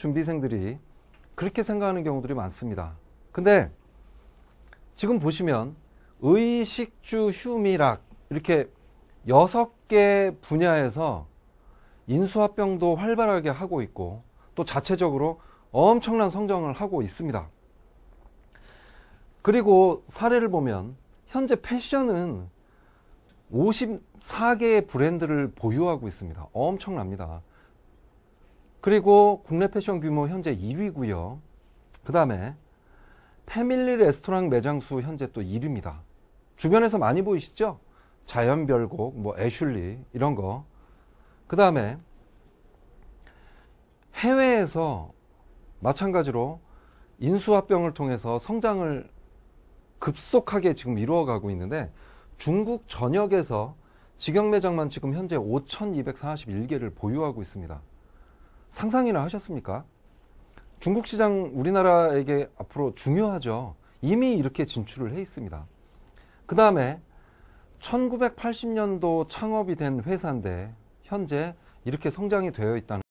준비생들이 그렇게 생각하는 경우들이 많습니다. 근데 지금 보시면 의식주 휴미락 이렇게 여섯 개 분야에서 인수합병도 활발하게 하고 있고 또 자체적으로 엄청난 성장을 하고 있습니다. 그리고 사례를 보면 현재 패션은 54개의 브랜드를 보유하고 있습니다. 엄청납니다. 그리고 국내 패션 규모 현재 1위고요. 그 다음에 패밀리 레스토랑 매장 수 현재 또 1위입니다. 주변에서 많이 보이시죠? 자연별곡, 뭐 애슐리 이런 거. 그 다음에 해외에서 마찬가지로 인수합병을 통해서 성장을 급속하게 지금 이루어가고 있는데 중국 전역에서 직영 매장만 지금 현재 5,241개를 보유하고 있습니다. 상상이나 하셨습니까? 중국 시장 우리나라에게 앞으로 중요하죠. 이미 이렇게 진출을 해 있습니다. 그 다음에 1980년도 창업이 된 회사인데 현재 이렇게 성장이 되어 있다는